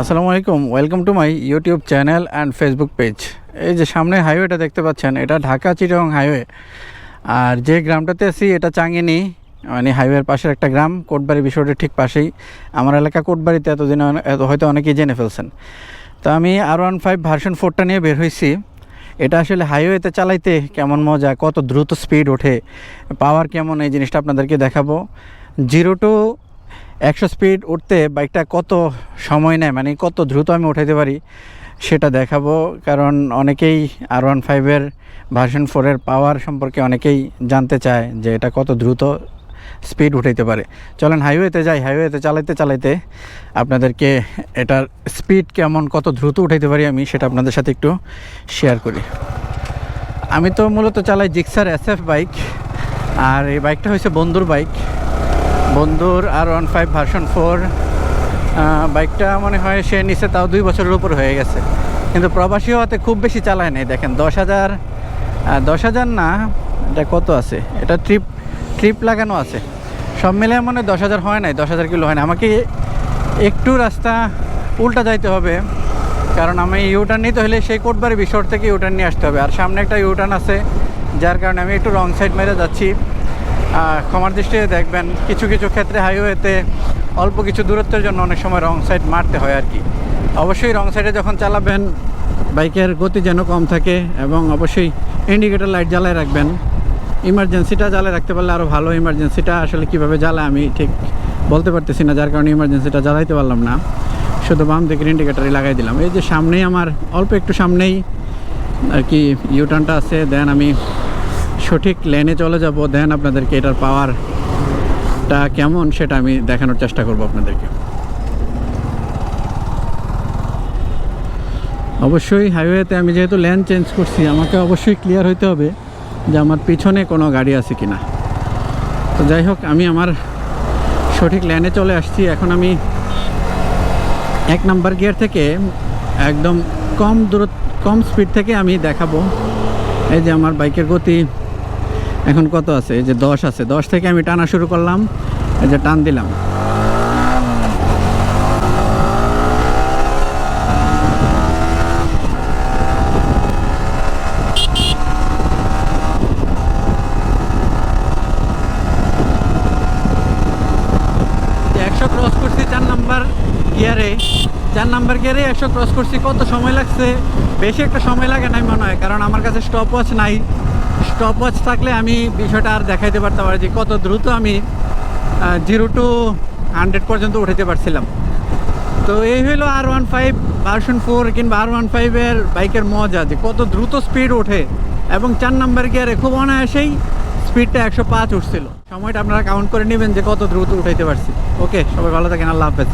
আসসালামু আলাইকুম welcome to my YouTube channel and Facebook page এই যে সামনে হাইওয়েটা দেখতে পাচ্ছেন, এটা ঢাকা চিটং হাইওয়ে আর যে গ্রামটাতে আছি, এটা চাঙ্গিনি মানে হাইওয়ের পাশের একটা গ্রাম, কোটবাড়ি বিষয়টা ঠিক পাশেই। আমার এলাকা কোটবাড়িতে এতদিন হয়তো অনেকেই জেনে ফেলছেন। তো আমি আর ওয়ান ফাইভ ভার্সন ফোরটা নিয়ে বের হয়েছি এটা আসলে হাইওয়েতে চালাইতে কেমন মজা, কত দ্রুত স্পিড ওঠে পাওয়ার কেমন, এই জিনিসটা আপনাদেরকে দেখাবো। জিরো টু একশো স্পিড উঠতে বাইকটা কত সময় নেয়? মানে কত দ্রুত আমি উঠাইতে পারি? সেটা দেখাবো। কারণ অনেকেই আর ওয়ান ফাইভের ভার্সন ফোরের পাওয়ার সম্পর্কে অনেকেই জানতে চায় যে এটা কত দ্রুত স্পিড উঠাইতে পারে। চলেন হাইওয়েতে যাই। হাইওয়েতে চালাইতে চালাইতে আপনাদেরকে এটার স্পিড কেমন, কত দ্রুত উঠাইতে পারি আমি সেটা আপনাদের সাথে একটু শেয়ার করি। আমি তো মূলত চালাই জিক্সার এস এফ বাইক আর এই বাইকটা হচ্ছে বন্ধুর বাইক বন্ধুর R one five version four বাইকটা মনে হয় সে নিচে তাও দুই বছরের উপর হয়ে গেছে। কিন্তু প্রবাসী হওয়াতে খুব বেশি চালায় নাই। দেখেন, দশ হাজার দশ হাজার না, এটা কত আছে? এটা ট্রিপ ট্রিপ লাগানো আছে। সব মিলে মনে দশ হাজার হয় নাই, দশ হাজার কিলো হয় না আমাকে একটু রাস্তা উল্টা যাইতে হবে, কারণ আমি ইউটার্ন নিতে হলে সেই কোটবাড়ি বিশর থেকে ইউটার্ন নিয়ে আসতে হবে। আর সামনে একটা ইউটার্ন আছে, যার কারণে আমি একটু রং সাইড মেরে যাচ্ছি। ক্ষমার দৃষ্টিতে দেখবেন, কিছু কিছু ক্ষেত্রে হাইওয়েতে অল্প কিছু দূরত্বের জন্য অনেক সময় রং সাইড মারতে হয় আর কি। অবশ্যই রং সাইডে যখন চালাবেন, বাইকের গতি যেন কম থাকে এবং অবশ্যই ইন্ডিকেটর লাইট জ্বালায় রাখবেন। ইমার্জেন্সিটা জ্বালায় রাখতে পারলে আরও ভালো। ইমার্জেন্সিটা আসলে কীভাবে জ্বালায় আমি ঠিক বলতে পারতেছি না, যার কারণে ইমার্জেন্সিটা জ্বালাইতে পারলাম না। শুধু বাম দিকের ইন্ডিকেটারই লাগাই দিলাম। এই যে সামনেই আমার, অল্প একটু সামনেই আর কি ইউটার্নটা আছে দেন আমি সঠিক লেনে চলে যাব দেন আপনাদেরকে এটার পাওয়ারটা কেমন সেটা আমি দেখানোর চেষ্টা করব আপনাদেরকে। অবশ্যই হাইওয়েতে আমি যেহেতু লেন চেঞ্জ করছি, আমাকে অবশ্যই ক্লিয়ার হইতে হবে যে আমার পিছনে কোনো গাড়ি আছে কি না তো যাই হোক, আমি আমার সঠিক লেনে চলে আসছি। এখন আমি এক নাম্বার গিয়ার থেকে একদম কম দূর কম স্পিড থেকে আমি দেখাবো। এই যে আমার বাইকের গতি এখন কত আছে? এই যে দশ আছে। দশ থেকে আমি টানা শুরু করলাম, এই যে টান দিলাম। চার নাম্বার গিয়ারে। একশো ক্রস করছি। কত সময় লাগছে? বেশি একটা সময় লাগে নাই মনে হয়, কারণ আমার কাছে স্টপ ওয়াচ নাই। স্টপ ওয়াচ থাকলে আমি বিষয়টা আর দেখাইতে পারতাম আর যে কত দ্রুত আমি জিরো টু হান্ড্রেড পর্যন্ত উঠাতে পারছিলাম। তো এই হলো R one five version four কিংবা আর ওয়ান ফাইভের বাইকের মজা যে কত দ্রুত স্পিড ওঠে এবং চার নাম্বার গিয়ারে খুব অনায়াসেই স্পিডটা একশো পাঁচ উঠছিল। সময়টা আপনারা কাউন্ট করে নেবেন যে কত দ্রুত উঠাইতে পারছি। ওকে সবাই ভালো থাকেন, আল্লাহ হাফেজ।